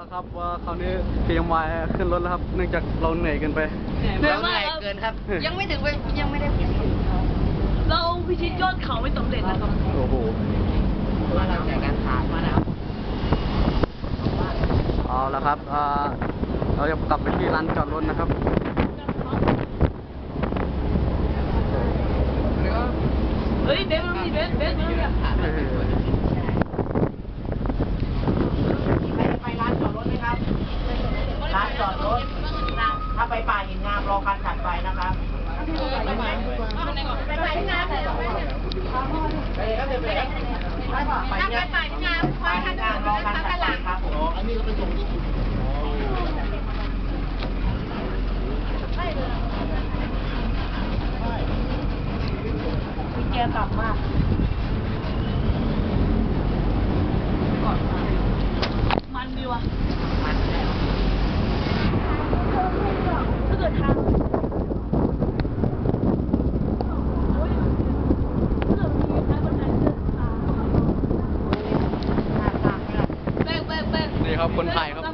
ละครับว่าคราวนี้เตรียมไว้ขึ้นรถแล้วครับ เนื่องจากเราเหนื่อยเกินไป เหนื่อยมากครับ เกินครับ ยังไม่ถึงเวยังไม่ได้พิชิตเขาเราพิชิตยอดเขาไม่สำเร็จนะครับ โอ้โหมาหลังจากการถามมาแล้วเอาละครับอ่าเราจะกลับไปที่ร้านจอดรถนะครับ เฮ้ยเบสมันมีเบสเบสมันมีแบบ ไปร้านจอดรถไหมครับ ร้านจอดรถ ถ้าไปป่าหินงามรอคันถัดไปนะครับไปไหนไปป่าหินงามเลยไปก็เดินไปไปป่าหินงามป่าหินงามป่าหินงามรอคันถัดไปครับผมอันนี้เราไปส่งที่แกต่ำมาก มันดีว่ะ มันแล้ว ถ้าเกิดทางโอ้ยถ้าเกิดมีใครคนไหนเดินตามแป้งแป้งแป้ง นี่ ครับคนไทยครับ